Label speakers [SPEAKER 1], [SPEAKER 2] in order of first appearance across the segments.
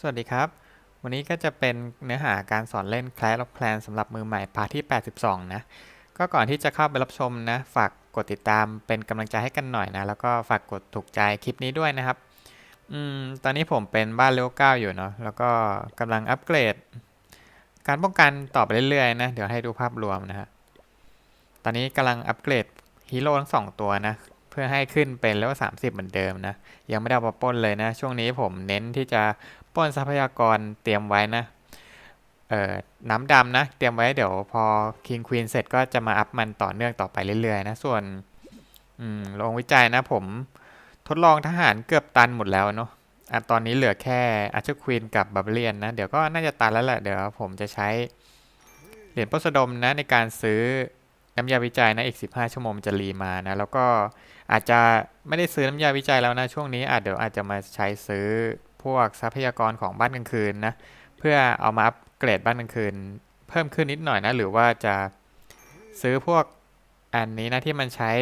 [SPEAKER 1] สวัสดีครับ วันนี้ก็จะเป็นเนื้อหาการสอนเล่น Clash of Clans สำหรับมือใหม่พาร์ทที่ 82 นะ ก็ก่อนที่จะเข้าไปรับชมนะ ฝากกดติดตามเป็นกำลังใจให้กันหน่อยนะ แล้วก็ฝากกดถูกใจคลิปนี้ด้วยนะครับ อืม ตอนนี้ผมเป็นบ้านเลเวล9อยู่เนาะ แล้วก็กำลังอัปเกรด การป้องกันต่อไปเรื่อยๆนะ เดี๋ยวให้ดูภาพรวมนะฮะ ตอนนี้กำลังอัปเกรดฮีโร่ทั้งสองตัวนะ เพื่อให้ขึ้นเป็นเลเวล30 เหมือนเดิมนะ ยังไม่ได้เอามาปล้นเลยนะ ช่วงนี้ผมเน้นที่จะ ป้นทรัพยากรเตรียมไว้นะเอ่อน้ำดำนะ เตรียมไว้เดี๋ยวพอ King Queen เสร็จก็จะมาอัพมันต่อเนื่องต่อไปเรื่อยๆนะส่วนอืมโรงวิจัยนะผมทดลองทหารเกือบตันหมดแล้วเนาะอะตอนนี้เหลือแค่อาร์เชอร์ควีนกับบาร์เบียนนะ เดี๋ยวก็น่าจะตันแล้วแหละ เดี๋ยวผมจะใช้เหรียญโพสดมนะในการซื้อน้ำยาวิจัยนะอีก 15 ชั่วโมงจะรีมานะ แล้วก็อาจจะไม่ได้ซื้อน้ำยาวิจัยแล้วนะช่วงนี้อาจเดี๋ยวอาจจะมาใช้ซื้อ พวกทรัพยากรของบ้านกลางคืนนะเพื่อเอามาอัปเกรดบ้านกลางคืน เพิ่มขึ้นนิดหน่อยนะหรือว่าจะซื้อพวกอันนี้นะที่มันใช้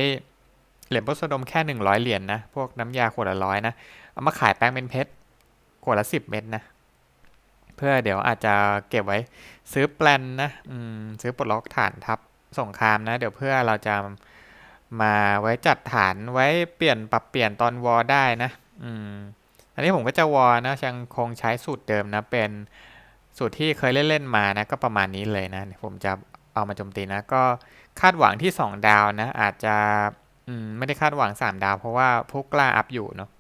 [SPEAKER 1] เหรียญโพสดมแค่ 100 เหรียญนะพวกน้ำยาขวดละร้อยนะเอามาขายแป้งเป็นเพชรขวดละ 10 เม็ดนะเพื่อเดี๋ยวอาจจะเก็บไว้ซื้อแปลนนะอืมซื้อปลดล็อกฐานทัพสงครามนะ เดี๋ยวเพื่อเราจะมาไว้จัดฐานไว้เปลี่ยนปรับเปลี่ยนตอนวอได้นะ อืม อันนี้ผมก็จะวอร์นะยังคงใช้สูตรเดิมนะ เป็นสูตรที่เคยเล่นๆมานะ ก็ประมาณนี้เลยนะ ผมจะเอามาโจมตีนะ ก็คาดหวังที่ 2 ดาวนะ อาจจะไม่ได้คาดหวัง 3 ดาว เพราะว่าพวกกล้าอัพอยู่เนาะ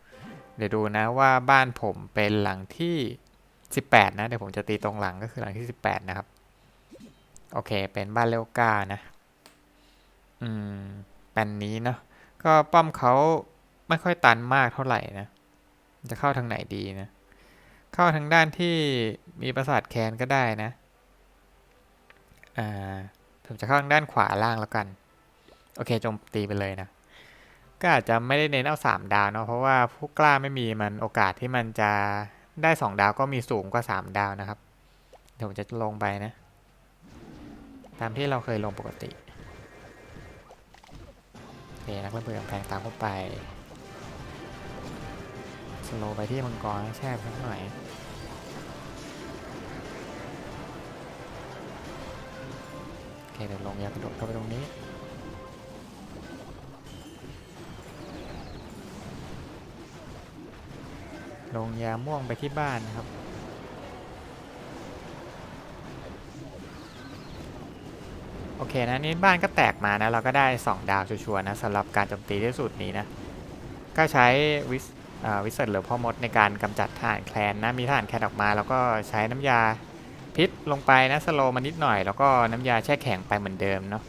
[SPEAKER 1] เดี๋ยวดูนะว่าบ้านผมเป็นหลังที่ 18 นะ เดี๋ยวผมจะตีตรงหลังก็คือหลังที่ 18 นะครับ โอเค เป็นบ้านเลวก้านะ อืมแปนนี้เนาะก็ป้อมเขาไม่ค่อยตันมากเท่าไหร่นะ จะเข้าทางไหนดีนะ เข้าทางด้านที่มีปราสาทแคนก็ได้นะ อ่า ผมจะเข้าทางด้านขวาล่างแล้วกัน โอเคโจมตีไปเลยนะ ก็อาจจะไม่ได้เน้นเอาสามดาวเนาะ เพราะว่าผู้กล้าไม่มีมันโอกาสที่มันจะได้สองดาวก็มีสูงกว่าสามดาวนะครับ เดี๋ยวผมจะลงไปนะ ตามที่เราเคยลงปกติโอเคนักเล่นปืนกำแพงตามเข้าไป สโลไปที่มังกรแช่สักหน่อยโอเคเดี๋ยวลงยากระโดดเข้าไปตรงนี้ลงยาม่วงไปที่บ้านนะครับ โอเคนะนี่บ้านก็แตกมานะ เราก็ได้ 2 ดาวชัวร์นะสำหรับการโจมตีที่สุดนี้นะ ก็ใช้วิส วิเศษหรือพ่อมดในการกำจัดทหารแคลนนะมีทหารแคลนออกมา แล้วก็ใช้น้ำยาพิษลงไปนะสโลมานิดหน่อย แล้วก็น้ำยาแช่แข็งไปเหมือนเดิมเนาะ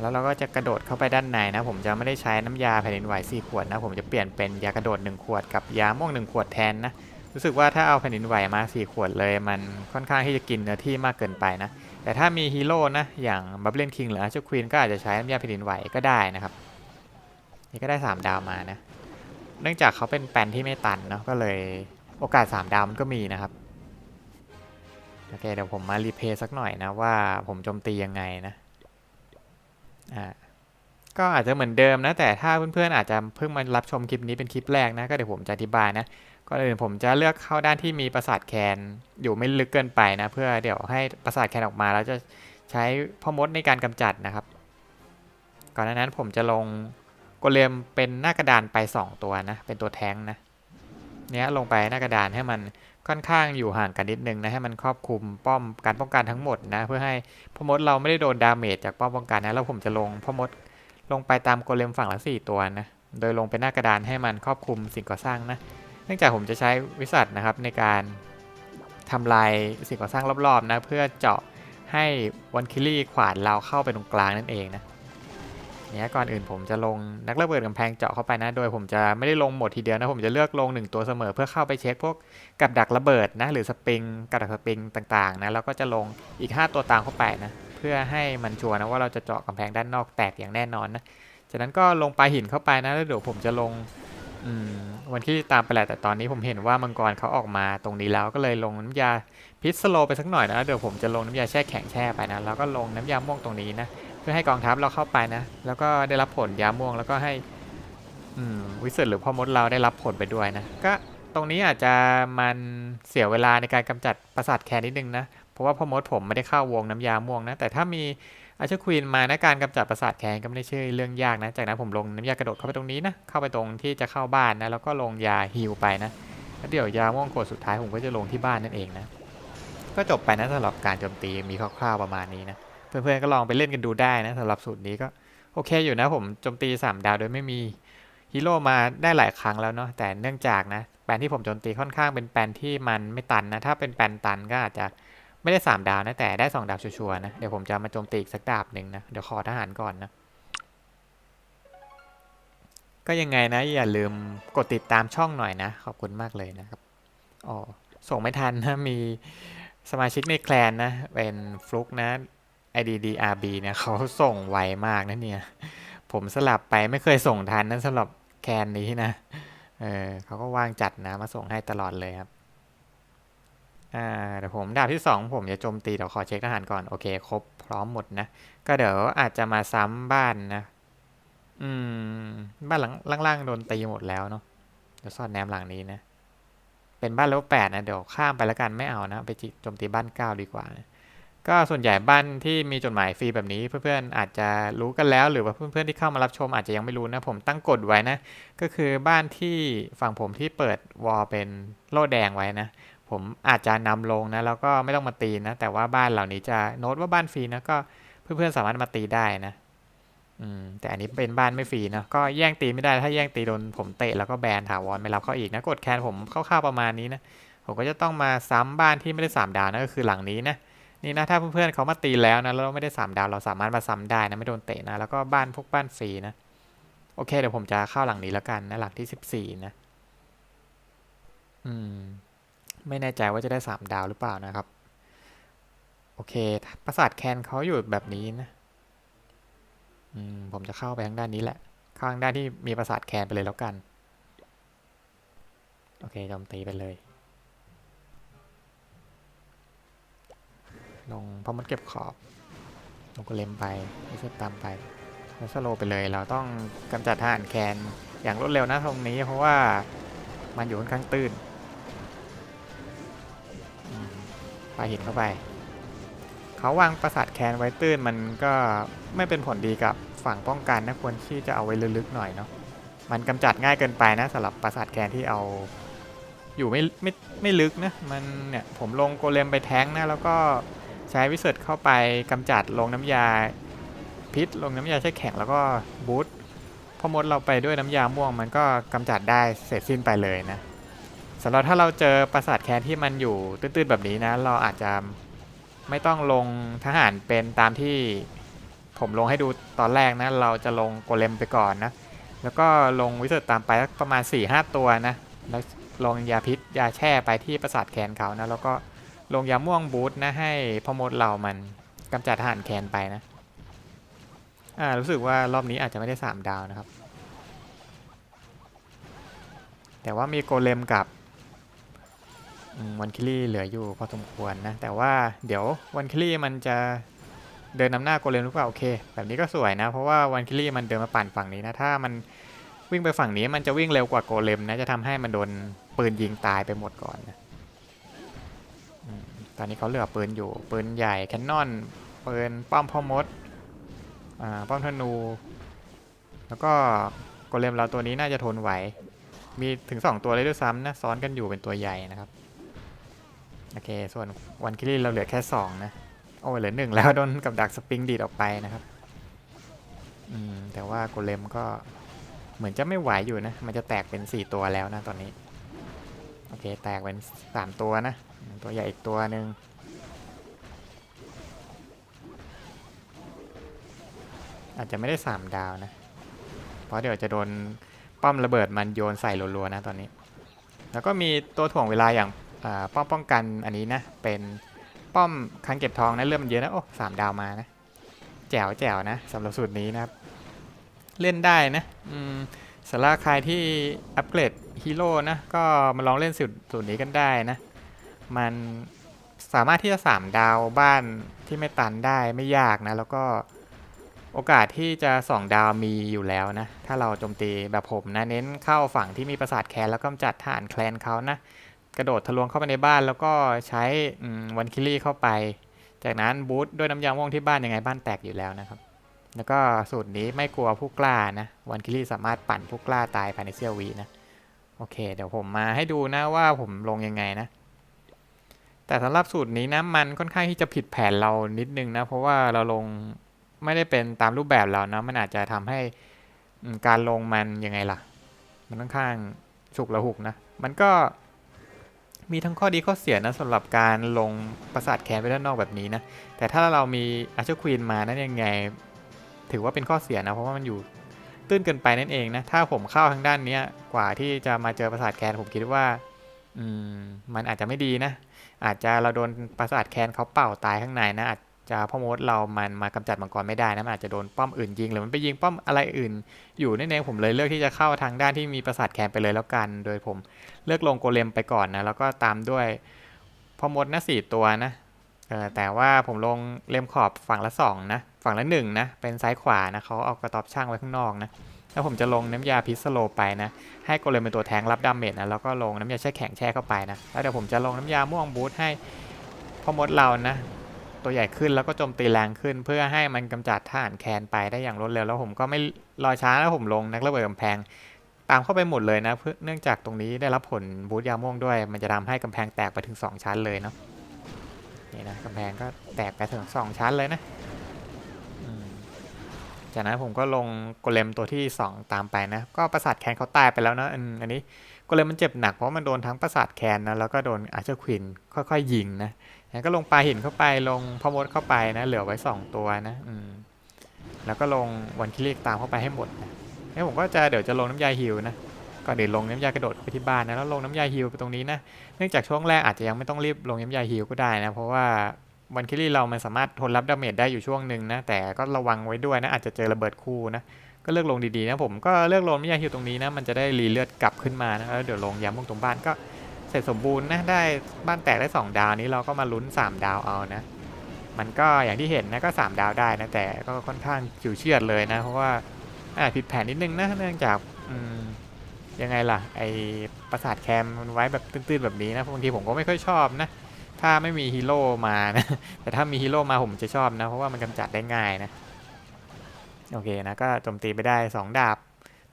[SPEAKER 1] แล้วเราก็จะกระโดดเข้าไปด้านในนะ ผมจะไม่ได้ใช้น้ำยาแผ่นดินไหว4ขวดนะ ผมจะเปลี่ยนเป็นยากระโดด 1 ขวดกับยาม่วง 1 ขวดแทนนะรู้สึกว่าถ้าเอาแผ่นดินไหวมา 4 ขวดเลย มันค่อนข้างที่จะกินเนื้อที่มากเกินไปนะ แต่ถ้ามีฮีโร่นะ อย่างบับเบิลคิงหรืออาร์เชอร์ควีนก็อาจจะใช้น้ำยาแผ่นดินไหวก็ได้นะครับ นี่ก็ได้ 3 ดาวมานะ เนื่องจากเขาเป็นแปนที่ไม่ตันเนาะก็เลยโอกาส 3 ดาวมันก็มีนะครับ โอเคเดี๋ยวผมมารีเพย์สักหน่อยนะว่าผมโจมตียังไงนะ อ่า ก็อาจจะเหมือนเดิมนะ แต่ถ้าเพื่อนๆอาจจะเพิ่งมารับชมคลิปนี้เป็นคลิปแรกนะ ก็เดี๋ยวผมจะอธิบายนะก่อนอื่นผมจะเลือกเข้าด้านที่มีปราสาทแคนอยู่ไม่ลึกเกินไปนะ เพื่อเดี๋ยวให้ปราสาทแคนออกมาแล้วจะใช้พ่อมดในการกำจัดนะครับ ก่อนหน้านั้นผมจะลง กเลมเป็นหน้ากระดานไป 2 ตัวนะ เป็นตัวแท้งนะ เนี้ยลงไปหน้ากระดานให้มันค่อนข้างอยู่ห่างกันนิดนึงนะ ให้มันครอบคลุมป้อมการป้องกันทั้งหมดนะ เพื่อให้พอมดเราไม่ได้โดนดาเมจจากป้อมป้องกันนะ แล้วผมจะลงพอมดลงไปตามโกเลมฝั่งละสี่ตัวนะ โดยลงเป็นหน้ากระดานให้มันครอบคลุมสิ่งก่อสร้างนะ เนื่องจากผมจะใช้วิสัทนะครับในการทำลายสิ่งก่อสร้างรอบๆนะ เพื่อเจาะให้วันคิลี่ขวานเราเข้าไปตรงกลางนั่นเองนะ เนี้ยก่อนอื่นผมจะลงนักระเบิดกำแพงเจาะเข้าไปนะ โดยผมจะไม่ได้ลงหมดทีเดียวนะ ผมจะเลือกลงหนึ่งตัวเสมอเพื่อเข้าไปเช็คพวกกับดักระเบิดนะ หรือสปริงกับดักสปริงต่างๆนะแล้วก็จะลงอีก 5 ตัวตามเข้าไปนะ เพื่อให้มันชัวร์นะว่าเราจะเจาะกำแพงด้านนอกแตกอย่างแน่นอนนะจากนั้นก็ลงปลาหินเข้าไปนะแล้วเดี๋ยวผมจะลงวันที่ตามไปแหละแต่ตอนนี้ผมเห็นว่ามังกรเขาออกมาตรงนี้แล้วก็เลยลงน้ำยาพิษสโลไปสักหน่อยนะเดี๋ยวผมจะลงน้ำยาแช่แข็งแช่ไปนะแล้วก็ลงน้ำยาม่วงตรงนี้นะ เพื่อให้กองทัพเราเข้าไปนะ แล้วก็ได้รับผลยาม่วงแล้วก็ให้อืมวิเศษหรือพ่อมดเราได้รับผลไปด้วยนะ ก็ตรงนี้อาจจะมันเสียเวลาในการกำจัดประสาทแคนนิดนึงนะ เพราะว่าพ่อมดผมไม่ได้เข้าวงน้ำยาม่วงนะ แต่ถ้ามีอาชควีนมานะการกำจัดประสาทแคนก็ไม่ได้ใช่เรื่องยากนะ จากนั้นผมลงน้ำยากระโดดเข้าไปตรงนี้นะ เข้าไปตรงที่จะเข้าบ้านนะ แล้วก็ลงยาฮิลไปนะแล้วเดี๋ยวยาม่วงขวดสุดท้ายผมก็จะลงที่บ้านนั่นเองนะ ก็จบไปนะสำหรับการโจมตีมีคร่าวๆประมาณนี้นะ เพื่อนๆก็ลองไปเล่นกันดูได้นะสำหรับสูตรนี้ก็โอเคอยู่นะผมโจมตี 3 ดาวโดยไม่มีฮีโร่มาได้หลายครั้งแล้วเนาะแต่เนื่องจากนะแปนที่ผมโจมตีค่อนข้างเป็นแปนที่มันไม่ตันนะ ถ้าเป็นแปนตันก็อาจจะไม่ได้ 3 ดาวนะแต่ได้ 2 ดาวชัวร์ๆนะเดี๋ยวผมจะมาโจมตีอีกสักดาบหนึ่งนะเดี๋ยวขอทหารก่อนนะก็ยังไงนะอย่าลืมกดติดตามช่องหน่อยนะ ขอบคุณมากเลยนะครับอ๋อส่งไม่ทันนะมีสมาชิกในแคลนนะเป็นฟลุกนะ IDDRB เนี่ยเขาส่งไวมากนะเนี่ย ผมสลับไปไม่เคยส่งทันนะสำหรับแคนนี้นะ เออเขาก็ว่างจัดนะมาส่งให้ตลอดเลยครับ อ่าเดี๋ยวผมดาบที่ 2 ผมจะโจมตีเดี๋ยวขอเช็คทหารก่อน โอเค ครบพร้อมหมดนะ ก็เดี๋ยวอาจจะมาซ้ำบ้านนะ อืม บ้านหลังล่างๆโดนตีหมดแล้วเนาะเดี๋ยวซ่อนแนมหลังนี้นะ เป็นบ้านเลเวลแปดนะเดี๋ยวข้ามไปแล้วกันไม่เอานะ ไปโจมตีบ้านเก้าดีกว่านะ ก็ส่วนใหญ่บ้านที่มีจดหมายฟรีแบบนี้เพื่อนๆอาจจะรู้กันแล้ว หรือว่าเพื่อนๆที่เข้ามารับชมอาจจะยังไม่รู้นะผมตั้งกฎไว้นะ ก็คือบ้านที่ฝั่งผมที่เปิดวอลเป็นโล่แดงไว้นะ ผมอาจจะนำลงนะแล้วก็ไม่ต้องมาตีนะ แต่ว่าบ้านเหล่านี้จะโน้ตว่าบ้านฟรีนะก็เพื่อนๆสามารถมาตีได้นะอืมแต่อันนี้เป็นบ้านไม่ฟรีนะก็แย่งตีไม่ได้ถ้าแย่งตีโดนผมเตะแล้วก็แบนถาวรไม่รับเข้าอีกนะกดแคนผมคร่าวๆประมาณนี้นะผมก็จะต้องมาซ้ำบ้านที่ไม่ได้สามดาวนะก็คือหลังนี้นะ นี่นะถ้าเพื่อนๆเขามาตีแล้วนะแล้วเราไม่ได้3ดาวเราสามารถมาซ้ำได้นะไม่โดนเตะนะแล้วก็บ้านพวกบ้านฟรีนะโอเคเดี๋ยวผมจะเข้าหลังนี้แล้วกันนะหลังที่ 14 นะอืมไม่แน่ใจว่าจะได้ 3 ดาวหรือเปล่านะครับ โอเคประสาทแคนเขาอยู่แบบนี้นะอืมผมจะเข้าไปทางด้านนี้แหละ ข้างด้านที่มีประสาทแคนไปเลยแล้วกัน โอเคโจมตีไปเลย ลงพอมันเก็บขอบลงก็เล็มไปไม่ใช่ตามไปแล้วสโลไปเลยเราต้องกำจัดทหารแคนอย่างรวดเร็วนะตรงนี้เพราะว่ามันอยู่ค่อนข้างตื้นอืมปาหินเข้าไป เขาวางประสาทแคนไว้ตื้นมันก็ไม่เป็นผลดีกับฝั่งป้องกันนะควรที่จะเอาไว้ลึกๆหน่อยเนาะมันกำจัดง่ายเกินไปนะสำหรับประสาทแคนที่เอาอยู่ไม่ไม่ไม่ลึกนะมันเนี่ยผมลงโกเลมไปแท้งนะแล้วก็ ใช้วิเศษเข้าไปกำจัดลงน้ำยาพิษลงน้ำยาแช่แข็งแล้วก็บูทพอมดเราไปด้วยน้ำยาม่วงมันก็กำจัดได้เสร็จสิ้นไปเลยนะสำหรับถ้าเราเจอประสาทแคนที่มันอยู่ตื้นๆแบบนี้นะ เราอาจจะไม่ต้องลงทหารเป็นตามที่ผมลงให้ดูตอนแรกนะ เราจะลงโกเลมไปก่อนนะ แล้วก็ลงวิเศษตามไปประมาณ4-5ตัวนะ แล้วลงยาพิษยาแช่ไปที่ประสาทแคนเขานะ แล้วก็ ลงยาม่วงบูทนะให้พอมดเรามันกำจัดทหารแคนไปนะ อ่า รู้สึกว่ารอบนี้อาจจะไม่ได้ 3 ดาวนะครับ แต่ว่ามีโกเลมกับวันคิลี่เหลืออยู่พอสมควรนะ แต่ว่าเดี๋ยววันคิลี่มันจะเดินนำหน้าโกเลมหรือเปล่าโอเค แบบนี้ก็สวยนะ เพราะว่าวันคิลี่มันเดินมาปั่นฝั่งนี้นะถ้ามันวิ่งไปฝั่งนี้มันจะวิ่งเร็วกว่าโกเลมนะจะทำให้มันโดนปืนยิงตายไปหมดก่อนนะ ตอนนี้เขาเหลือปืนอยู่ปืนใหญ่แคนนอนปืนป้อมพ่อมดอ่าป้อมธนู แล้วก็โกเลมเราตัวนี้น่าจะทนไหว มีถึง 2 ตัวเลยด้วยซ้ำนะซ้อนกันอยู่เป็นตัวใหญ่นะครับ โอเค ส่วนวันคิรีเราเหลือแค่ 2 นะ โอ้เหลือหนึ่งแล้วโดนกับดักสปริงดีดออกไปนะครับอืมแต่ว่าโกเลมก็เหมือนจะไม่ไหวอยู่นะ มันจะแตกเป็น 4 ตัวแล้วนะตอนนี้ โอเค แตกเป็น 3 ตัวนะ ตัวใหญ่อีกตัวหนึ่งอาจจะไม่ได้3ดาวนะ เพราะเดี๋ยวจะโดนป้อมระเบิดมันโยนใส่รัวๆนะตอนนี้ แล้วก็มีตัวถ่วงเวลาอย่างป้อมป้องกันอันนี้นะ เป็นป้อมคังเก็บทองนะเลือมันเยอะนะ โอ้สามดาวมานะ แจ๋วแจ๋วนะสำหรับสูตรนี้นะครับ เล่นได้นะ อืมสำหรับใครที่อัปเกรดฮีโร่นะ ก็มาลองเล่นสูตรสูตรนี้กันได้นะ มันสามารถที่จะ3ดาวบ้านที่ไม่ตันได้ไม่ยากนะ แล้วก็โอกาสที่จะสองดาวมีอยู่แล้วนะ ถ้าเราโจมตีแบบผมนะ เน้นเข้าฝั่งที่มีปราสาทแคนแล้วก็จัดฐานแคลนเขานะ กระโดดทะลวงเข้าไปในบ้านแล้วก็ใช้วันคิลี่เข้าไป จากนั้นบูทด้วยน้ำยาม่วงที่บ้านยังไงบ้านแตกอยู่แล้วนะครับ แล้วก็สูตรนี้ไม่กลัวผู้กล้านะ วันคิลี่สามารถปั่นผู้กล้าตายภายในเซี่ยววีนะ โอเค เดี๋ยวผมมาให้ดูนะว่าผมลงยังไงนะ แต่สำหรับสูตรนี้นะมันค่อนข้างที่จะผิดแผนเรานิดนึงนะ เพราะว่าเราลงไม่ได้เป็นตามรูปแบบเรานะมันอาจจะทำให้การลงมันยังไงล่ะ มันค่อนข้างฉุกละหุกนะ มันก็มีทั้งข้อดีข้อเสียนะสำหรับการลงประสาทแคนไปด้านนอกแบบนี้นะ แต่ถ้าเรามีอาร์เชอร์ควีนมานั่นยังไง ถือว่าเป็นข้อเสียนะ เพราะว่ามันอยู่ตื้นเกินไปนั่นเองนะ ถ้าผมเข้าทางด้านนี้กว่าที่จะมาเจอประสาทแคนผมคิดว่า อืมมันอาจจะไม่ดีนะ อาจจะเราโดนประสาทแคนเขาเป่าตายข้างในนะอาจจะพ่อมดเรามันมากำจัดมังกรไม่ได้นะมันอาจจะโดนป้อมอื่นยิงหรือมันไปยิงป้อมอะไรอื่น อยู่นั่นเองผมเลยเลือกที่จะเข้าทางด้านที่มีประสาทแคนไปเลยแล้วกัน โดยผมเลือกลงโกเลมไปก่อนนะแล้วก็ตามด้วยพ่อมดนะสี่ตัวนะเออแต่ว่าผมลงเลมขอบฝั่งละสองนะฝั่งละหนึ่งนะเป็นซ้ายขวานะเขาเอากระตอบช่างไว้ข้างนอกนะ แล้วผมจะลงน้ำยาพิษสโลไปนะ ให้โกเลมเป็นตัวแทงรับดาเมจนะ แล้วก็ลงน้ำยาแช่แข็งแช่เข้าไปนะ แล้วเดี๋ยวผมจะลงน้ำยาม่วงบูทให้พ่อมดเรานะ ตัวใหญ่ขึ้นแล้วก็โจมตีแรงขึ้น เพื่อให้มันกำจัดทหารแคนไปได้อย่างรวดเร็ว แล้วผมก็ไม่รอช้าแล้วผมลงนักระเบิดกำแพง ตามเข้าไปหมดเลยนะ เพื่อเนื่องจากตรงนี้ได้รับผลบูทยาม่วงด้วย มันจะทำให้กำแพงแตกไปถึง 2 ชั้นเลยเนาะ นี่นะกำแพงก็แตกไปถึง 2 ชั้นเลยนะ จากนั้นผมก็ลงโกเลมตัวที่ 2 ตามไปนะ ก็ประสาทแคนเขาตายไปแล้วนะอันนี้โกเลมมันเจ็บหนักเพราะมันโดนทั้งประสาทแคนนะแล้วก็โดนอาร์เชอร์ควินค่อยๆยิงนะแล้วก็ลงปลาหินเข้าไปลงพมดเข้าไปนะ เหลือไว้ 2 ตัวนะอืมแล้วก็ลงวันคิลิกตามเข้าไปให้หมดนะแล้วผมก็จะเดี๋ยวจะลงน้ำยาฮิวนะก่อนเดี๋ยวลงน้ำยากระโดดไปที่บ้านนะแล้วลงน้ำยาฮิวไปตรงนี้นะเนื่องจากช่วงแรกอาจจะยังไม่ต้องรีบลงน้ำยาฮิวก็ได้นะเพราะว่า วันคิลี่เรามันสามารถทนรับดาเมจได้อยู่ช่วงหนึ่งนะ แต่ก็ระวังไว้ด้วยนะ อาจจะเจอระเบิดคู่นะ ก็เลือกลงดีๆนะผมก็เลือกลงน้ำยาฮิวตรงนี้นะ มันจะได้รีเลือดกลับขึ้นมานะแล้วเดี๋ยวลงยาม่วงตรงบ้านก็เสร็จสมบูรณ์นะได้บ้านแตกได้ 2 ดาวนี้เราก็มาลุ้น 3 ดาวเอานะ มันก็อย่างที่เห็นนะก็ 3 ดาวได้นะแต่ก็ค่อนข้างจิ๋วเชือดเลยนะ เพราะว่าอาจผิดแผนนิดนึงนะเนื่องจากยังไงล่ะไอประสาทแคมมันไว้แบบตื้นๆแบบนี้นะบางทีผมก็ไม่ค่อยชอบนะ ถ้าไม่มีฮีโร่มานะแต่ถ้ามีฮีโร่มาผมจะชอบนะ เพราะว่ามันกำจัดได้ง่ายนะ โอเคนะ ก็โจมตีไปได้ 2 ดาบ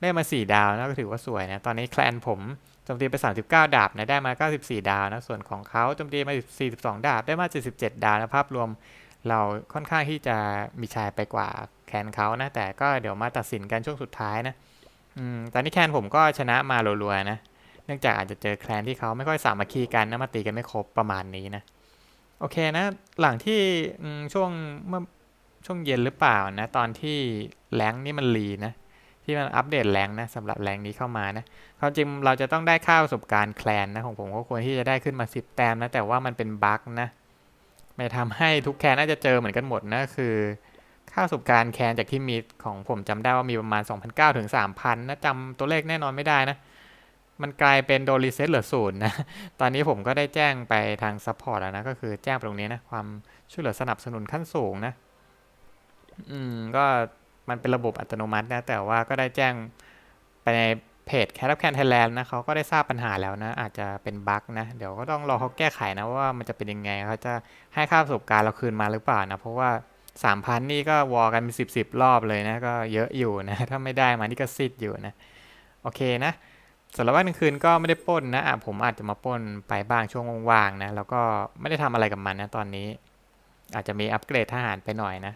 [SPEAKER 1] ได้มา 4 ดาวนะก็ถือว่าสวยนะ ตอนนี้แคลนผมโจมตีไป 39 ดาบนะได้มา 94 ดาวนะ ส่วนของเขาโจมตีมา 42 ดาบได้มา 77 ดาวนะภาพรวมเราค่อนข้างที่จะมีชายไปกว่าแคนเขานะ แต่ก็เดี๋ยวมาตัดสินกันช่วงสุดท้ายนะ อืม ตอนนี้แคนผมก็ชนะมารัวๆนะ เนื่องจากอาจจะเจอแคลนที่เขาไม่ค่อยสามัคคีกันนะมาตีกันไม่ครบประมาณนี้นะ โอเคนะ หลังที่ช่วงเมื่อช่วงเย็นหรือเปล่านะ ตอนที่แรงนี่มันรีนะ ที่มันอัปเดตแรงนะสำหรับแรงนี้เข้ามานะความจริงเราจะต้องได้ค่าประสบการณ์แคลนนะของผมก็ควรที่จะได้ขึ้นมา 10 แต้มนะ แต่ว่ามันเป็นบั๊กนะไม่ทำให้ทุกแคลนน่าจะเจอเหมือนกันหมดนะคือค่าประสบการณ์แคนจากที่มีของผมจำได้ว่ามีประมาณ 2,900ถึง3,000นะจำตัวเลขแน่นอนไม่ได้นะ มันกลายเป็นโดนรีเซ็ตเหลือศูนย์นะ ตอนนี้ผมก็ได้แจ้งไปทางซัพพอร์ตแล้วนะ ก็คือแจ้งไปตรงนี้นะ ความช่วยเหลือสนับสนุนขั้นสูงนะ อืม ก็มันเป็นระบบอัตโนมัตินะ แต่ว่าก็ได้แจ้งไปในเพจแค t แคนไทยแลนด์นะเขาก็ได้ทราบปัญหาแล้วนะ อาจจะเป็นบั๊กนะ เดี๋ยวก็ต้องรอเขาแก้ไขนะว่ามันจะเป็นยังไงเขาจะให้ค่าประสบการณ์เราคืนมาหรือเปล่านะ เพราะว่าสามพันนี่ก็วอกันเป็นสิบสิบรอบเลยนะ ก็เยอะอยู่นะ ถ้าไม่ได้มานี่ก็ซิดอยู่นะ โอเคนะ สำหรับว่ากลางคืนก็ไม่ได้ป้นนะอะผมอาจจะมาป้นไปบ้างช่วงว่างๆนะแล้วก็ไม่ได้ทำอะไรกับมันนะตอนนี้ อาจจะมีอัปเกรดทหารไปหน่อยนะ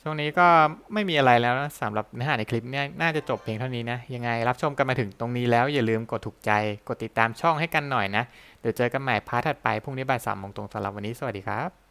[SPEAKER 1] ช่วงนี้ก็ไม่มีอะไรแล้วนะสำหรับเนื้อหาในคลิปนี้น่าจะจบเพียงเท่านี้นะยังไงรับชมกันมาถึงตรงนี้แล้วอย่าลืมกดถูกใจกดติดตามช่องให้กันหน่อยนะเดี๋ยวเจอกันใหม่พาร์ทถัดไปพรุ่งนี้บ่ายสามโมงตรงสำหรับวันนี้สวัสดีครับ